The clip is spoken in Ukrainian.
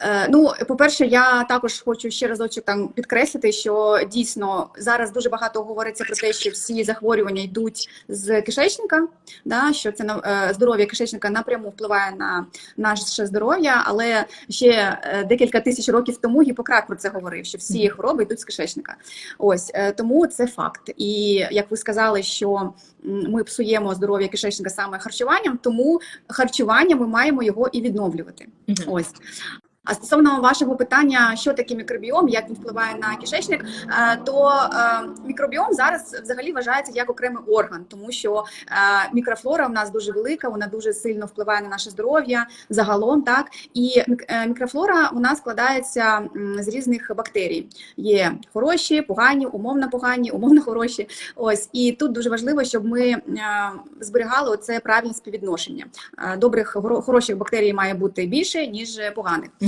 Е, Ну, по-перше, я також хочу ще разочок там підкреслити, що дійсно зараз дуже багато говориться про те, що всі захворювання йдуть з кишечника, да, що це на- е, здоров'я кишечника напряму впливає на наше здоров'я, але ще е, декілька тисяч років тому Гіппократ про це говорив, що всі хвороби йдуть з кишечника. Ось тому це факт. І як ви сказали, що ми псуємо здоров'я кишечника саме харчуванням, тому харчування ми маємо його і відновлювати. Ось. А стосовно вашого питання, що таке мікробіом, як він впливає на кишечник, е, то е, мікробіом зараз взагалі вважається як окремий орган, тому що е, мікрофлора в нас дуже велика, вона дуже сильно впливає на наше здоров'я загалом. Так і мік- мікрофлора вона складається з різних бактерій. Є хороші, погані, умовно погані, умовно хороші. Ось і тут дуже важливо, щоб ми зберігали це правильне співвідношення. Добрих хороших бактерій має бути більше ніж поганих.